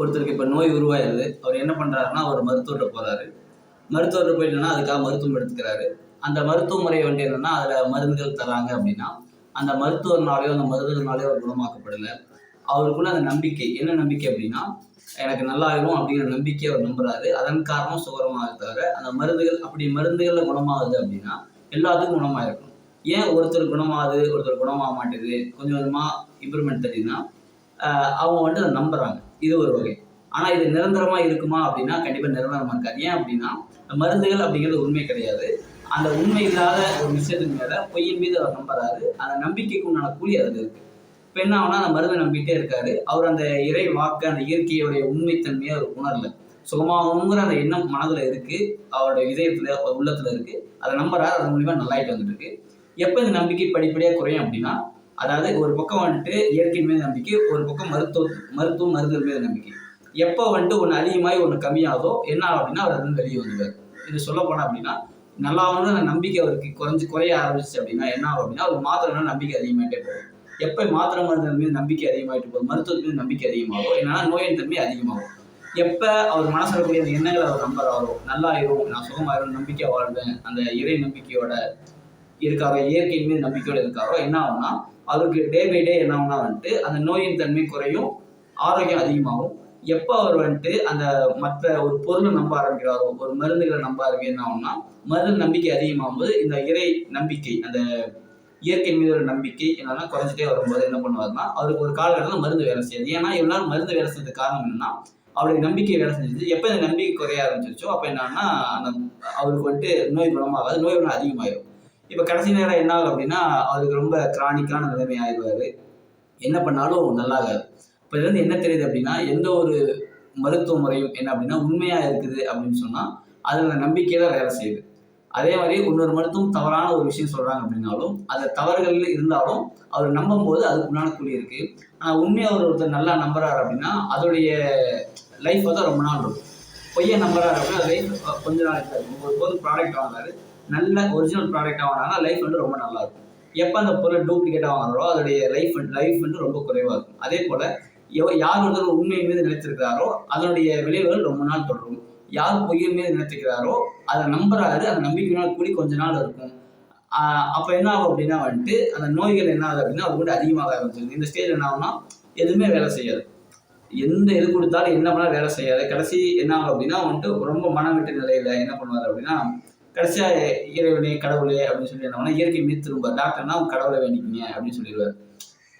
ஒருத்தருக்கு இப்போ நோய் உருவாயிருது. அவர் என்ன பண்ணுறாருன்னா அவர் மருத்துவர்கிட்ட போகிறாரு மருத்துவர்கிட்ட போயிட்டோன்னா அதுக்காக மருத்துவம் எடுத்துக்கிறாரு. அந்த மருத்துவ முறை வந்து என்னென்னா அதில் மருந்துகள் தராங்க அப்படின்னா அந்த மருத்துவர்னாலேயோ அந்த மருந்துகள்னாலேயோ அவர் குணமாக்கப்படலை. அவருக்குள்ள அந்த நம்பிக்கை என்ன நம்பிக்கை அப்படின்னா எனக்கு நல்லாயிரும் அப்படிங்கிற நம்பிக்கை அவர் நம்புறாரு. அதன் காரணம் சுகரமாக தவிர அந்த மருந்துகள் அப்படி மருந்துகளில் குணமாகுது அப்படின்னா எல்லாத்துக்கும் குணமாயிருக்கும். ஏன் ஒருத்தர் குணமாகுது ஒருத்தர் குணமாக மாட்டேது கொஞ்சம் கொஞ்சமாக இம்ப்ரூவ்மெண்ட் தெரியுதுன்னா அவங்க வந்துட்டு அதை நம்புறாங்க. இது ஒரு வகை. ஆனால் இது நிரந்தரமாக இருக்குமா அப்படின்னா கண்டிப்பாக நிரந்தரமாக இருக்காது. ஏன் அப்படின்னா மருந்துகள் அப்படிங்கிறது உண்மை கிடையாது. அந்த உண்மை இல்லாத ஒரு விஷயத்தின் மேலே பொய்யின் மீது அவர் நம்புறாரு. அந்த நம்பிக்கைக்கு உண்டான கூலி அதில் இருக்கு. இப்போ என்ன ஆகுனா அந்த மருந்தை நம்பிட்டே இருக்காரு. அவர் அந்த இறை வாக்கு அந்த இயற்கையுடைய உண்மைத்தன்மையை அவர் உணரல. சுகமாகணுங்கிற அந்த எண்ணம் மனதில் இருக்கு. அவருடைய இதயத்துல அவர் உள்ளத்துல இருக்கு. அதை நம்புறாரு. அது மூலியமா நல்லாயிட்டு வந்துட்டு இருக்கு. எப்போ இந்த நம்பிக்கை படிப்படியாக குறையும் அப்படின்னா அதாவது ஒரு பக்கம் வந்துட்டு இயற்கை மீது நம்பிக்கை ஒரு பக்கம் மருத்துவ மருத்துவம் மருந்துகள் மீது நம்பிக்கை. எப்போ வந்துட்டு ஒன்று அதிகமாகி ஒன்று கம்மியாகுதோ என்ன ஆகும் அப்படின்னா அவர் வந்து வெளியே வந்துடுவார். இது சொல்ல போனால் அப்படின்னா நல்லா வந்து நம்பிக்கை அவருக்கு குறைஞ்சி குறைய ஆரம்பிச்சு அப்படின்னா என்ன ஆகும் அப்படின்னா ஒரு மாத்திரை நம்பிக்கை அதிகமாகிட்டே போகும். எப்போ மாத்திரை மருந்துகள் மீது நம்பிக்கை அதிகமாகிட்டு போகும் மருத்துவத்தின் மீது நம்பிக்கை அதிகமாகும் என்னன்னா நோயின் தன்மை அதிகமாகும். எப்போ அவர் மனசில் இருக்கக்கூடிய அந்த எண்ணங்களை அவர் நம்புறாரோ நல்லா ஆயிரும் நான் சுகமாயிரும் நம்பிக்கை வாழ்வேன் அந்த இறை நம்பிக்கையோட இருக்காரோ இயற்கையின் மீது நம்பிக்கையோட இருக்காரோ என்ன ஆகும்னா அவருக்கு டே பை டே என்ன வந்துட்டு அந்த நோயின் தன்மை குறையும் ஆரோக்கியம் அதிகமாகும். எப்போ அவர் வந்துட்டு அந்த மற்ற ஒரு பொருளை நம்ப ஆரம்பிக்கிறாரோ ஒரு மருந்துகளை நம்ப ஆரம்பிக்க என்ன ஆகும்னா மருந்து நம்பிக்கை அதிகமாகும் போது இந்த இறை நம்பிக்கை அந்த இயற்கை மீது ஒரு நம்பிக்கை என்னன்னா குறைஞ்சிட்டே வரும்போது என்ன பண்ணுவாருன்னா அவருக்கு ஒரு காலகட்டத்தில் மருந்து வேலை செய்யாது. ஏன்னா இவ்வளோ நாள் மருந்து வேலை செய்யறதுக்கு காரணம் என்னன்னா அவருடைய நம்பிக்கை வேலை செஞ்சது எப்போ இந்த நம்பிக்கை குறைய ஆரம்பிச்சிருச்சோ அப்போ என்னன்னா அந்த அவருக்கு வந்துட்டு நோய் குணமாகாது நோய் குணம் அதிகமாயிடும் இப்போ கடைசி நேரம் என்ன ஆகும் அப்படின்னா அவருக்கு ரொம்ப கிரானிக்கான நிலைமை ஆயிடுவாரு. என்ன பண்ணாலும் நல்லாகாது. இப்போ இதுலேருந்து என்ன தெரியுது அப்படின்னா எந்த ஒரு மருத்துவ முறையும் என்ன அப்படின்னா உண்மையாக இருக்குது அப்படின்னு சொன்னால் அதில் நம்பிக்கை தான் வேலை செய்யுது. அதே மாதிரி இன்னொரு மருத்துவம் தவறான ஒரு விஷயம் சொல்கிறாங்க அப்படின்னாலும் அந்த தவறுகள் இருந்தாலும் அவர் நம்பும் போது அதுக்கு உண்டான கூலி இருக்குது ஆனால் உண்மையாக ஒரு ஒருத்தர் நல்லா நம்புறாரு அப்படின்னா அதோடைய லைஃப் வந்து ரொம்ப நாள் இருக்கும். பொய்யை நம்புறாரு அப்படின்னா லைஃப் கொஞ்ச நாள் இருக்காது. ஒரு பொருள் ப்ராடக்ட் வாங்குறாரு. நல்ல ஒரிஜினல் ப்ராடக்டாக வாங்கினா லைஃப் வந்து ரொம்ப நல்லா இருக்கும் எப்போ அந்த பொருள் டூப்ளிகேட்டாக வாங்குறோ அதோடைய லைஃப் லைஃப் வந்து ரொம்ப குறைவாக இருக்கும். அதே போல் யார் ஒருத்தர் உண்மையின் மீது நினைச்சிருக்கிறாரோ அதனுடைய விளைவுகள் ரொம்ப நாள் தொடரும். யார் பொய்யின் மீது நினைச்சிருக்கிறாரோ அதை நம்புறாரு அந்த நம்பிக்கையினால் கூடி கொஞ்ச நாள் இருக்கும். அப்போ என்ன ஆகும் அப்படின்னா வந்துட்டு அந்த நோய்கள் என்ன ஆகுது அப்படின்னா அவங்க கூட அதிகமாக ஆரம்பிச்சிருக்கு இந்த ஸ்டேஜ் என்ன ஆகும்னா எதுவுமே வேலை செய்யாது. எந்த எது கொடுத்தாலும் என்ன பண்ணாலும் வேலை செய்யாது. கடைசி என்ன ஆகும் அப்படின்னா வந்துட்டு ரொம்ப மனம் விட்டு நிலையில என்ன பண்ணுவார் அப்படின்னா கடைசியா இறைவனே கடவுளே அப்படின்னு சொல்லி என்ன இயற்கை மீது திரும்ப டாக்டர்னா அவங்க கடவுளை வேண்டிக்கிங்க அப்படின்னு சொல்லிடுவார்.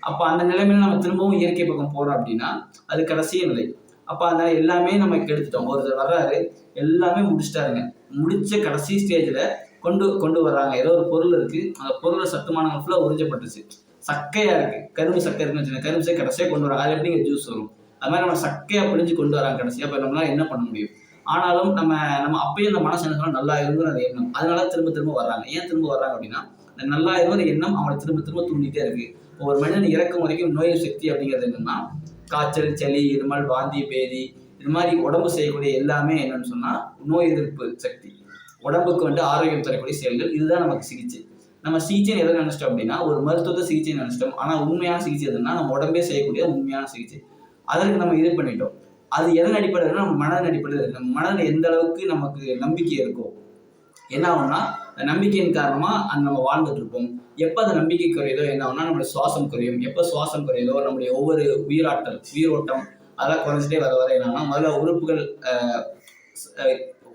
அப்போ அந்த நிலைமையில நம்ம திரும்பவும் இயற்கை பக்கம் போறோம் அப்படின்னா அது கடைசிய நிலை. அப்போ அந்த எல்லாமே நம்ம கெடுத்துட்டோம். ஒருத்தர் வர்றாரு எல்லாமே முடிச்சிட்டாருங்க. முடிச்ச கடைசி ஸ்டேஜில் கொண்டு கொண்டு வர்றாங்க. ஏதோ ஒரு பொருள் இருக்கு. அந்த பொருளை சத்துமானங்கள் ஃபுல்லாக உறிஞ்சப்பட்டுச்சு சக்கையா இருக்கு. கரும்பு சக்கை இருக்குன்னு வச்சுக்கோங்க. கரும்பு சக்கை கடைசியாக கொண்டு வராங்க அது எப்படி ஜூஸ் வரும்? அது மாதிரி நம்ம சக்கையா பிடிஞ்சு கொண்டு வராங்க கடைசியாக அப்போ நம்மளால என்ன பண்ண முடியும்? ஆனாலும் நம்ம நம்ம அப்பயும் அந்த மனசு என்ன நல்லா இருங்கிற அந்த எண்ணம் அதனால திரும்ப திரும்ப வர்றாங்க. ஏன் திரும்ப வர்றாங்க அப்படின்னா அந்த நல்லா இருங்கிற எண்ணம் அவங்களை திரும்ப திரும்ப தூண்டிட்டே இருக்கு. இப்போ ஒரு மனிதன் இறக்கும் வரைக்கும் நோய் சக்தி அப்படிங்கிறது என்னன்னா காய்ச்சல் சளி இருமல் வாந்தி பேதி இது மாதிரி உடம்பு செய்யக்கூடிய எல்லாமே என்னன்னு சொன்னா நோய் எதிர்ப்பு சக்தி. உடம்புக்கு வந்து ஆரோக்கியம் தரக்கூடிய செயல்கள் இதுதான் நமக்கு சிகிச்சை. நம்ம சிகிச்சை எதை நினைச்சிட்டோம் அப்படின்னா ஒரு மருத்துவத்தை சிகிச்சை நினைச்சிட்டோம். ஆனா உண்மையான சிகிச்சை எதுனா நம்ம உடம்பே செய்யக்கூடிய உண்மையான சிகிச்சை. அதற்கு நம்ம இது பண்ணிட்டோம். அது எதன் அடிப்படையில் நம்ம மனதின் அடிப்படையில் நம்ம மனதில் எந்த அளவுக்கு நமக்கு நம்பிக்கை இருக்கோ. என்ன ஆகும்னா நம்பிக்கையின் காரணமா அந்த நம்ம வாழ்ந்துட்டு இருப்போம். எப்போ அந்த நம்பிக்கை குறையுதோ என்ன ஆகும்னா நம்மளுடைய சுவாசம் குறையும். எப்போ சுவாசம் குறையுதோ நம்முடைய ஒவ்வொரு உயிராற்றல் உயிரோட்டம் அதெல்லாம் குறைஞ்சிட்டே வர வர என்னன்னா முதல்ல உறுப்புகள்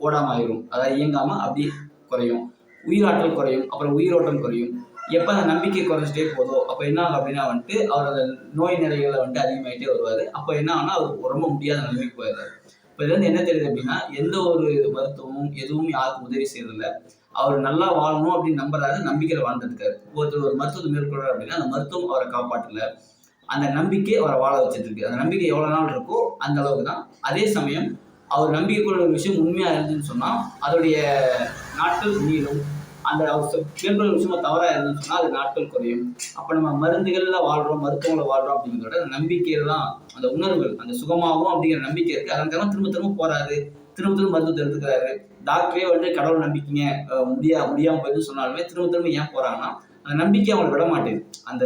ஓடாமல் ஆயிரும். அதாவது இயங்காமல் அப்படியே குறையும். உயிராற்றல் குறையும் அப்புறம் உயிரோட்டம் குறையும். எப்போ அந்த நம்பிக்கை குறைஞ்சிட்டே போதோ அப்போ என்ன ஆகும் அப்படின்னா வந்துட்டு அவர் அந்த நோய் நிலைகளை வந்துட்டு அதிகமாயிட்டே வருவார். அப்போ என்ன ஆனால் அவர் ரொம்ப முடியாத நிலைமைக்கு போயிடுறாரு. இப்போ இதுலேருந்து என்ன தெரியுது அப்படின்னா எந்த ஒரு மருத்துவமும் எதுவும் யாருக்கும் உதவி செய்யறதில்ல. அவர் நல்லா வாழணும் அப்படின்னு நம்புறாரு நம்பிக்கையில் வாழ்ந்துருக்காரு ஒருத்தர் ஒரு மருத்துவத்தை மேற்கொள்றாரு அப்படின்னா அந்த மருத்துவம் அவரை காப்பாற்றல. அந்த நம்பிக்கை அவரை வாழ வச்சுட்டு இருக்கு அந்த நம்பிக்கை எவ்வளோ நாள் இருக்கோ அந்த அளவுக்கு தான். அதே சமயம் அவர் நம்பிக்கை கொள்ள ஒரு விஷயம் உண்மையாக இருந்துன்னு சொன்னால் அதோடைய நாட்கள் நீளும். அந்த அவர் விஷயமா தவறாக இருந்துச்சுன்னா அது நாட்கள் குறையும். அப்போ நம்ம மருந்துகளில் வாழ்கிறோம் மருத்துவங்களை வாழ்கிறோம் அப்படிங்கிறத விட தான் அந்த உணர்வுகள் அந்த சுகமாகும் அப்படிங்கிற நம்பிக்கை இருக்கு. அதற்காக திரும்ப திரும்ப போகிறாரு திரும்ப திரும்ப மருத்துவத்தை எடுத்துக்கிறாரு டாக்டரே வந்து கடவுள் நம்பிக்கைங்க முடியா முடியாமல் போயிடுன்னு சொன்னாலுமே திரும்ப திரும்ப ஏன் போகிறாங்கன்னா அந்த நம்பிக்கை அவங்களை விட மாட்டேங்குது. அந்த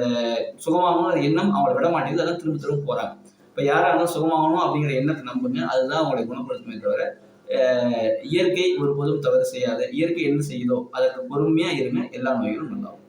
சுகமாகவும் எண்ணம் அவங்களை விட மாட்டேங்குது. அதான் திரும்ப திரும்ப போகிறாங்க இப்போ யாராக இருந்தாலும் சுகமாகணும் அப்படிங்கிற எண்ணத்தை நம்புங்க. அதுதான் அவங்களை குணப்படுத்துமே தவிர இயற்கை ஒருபோதும் தவறு செய்யாது இயற்கை என்ன செய்யுதோ அதற்கு பொறுமையாக இருங்க எல்லா நோயும் நல்லாகும்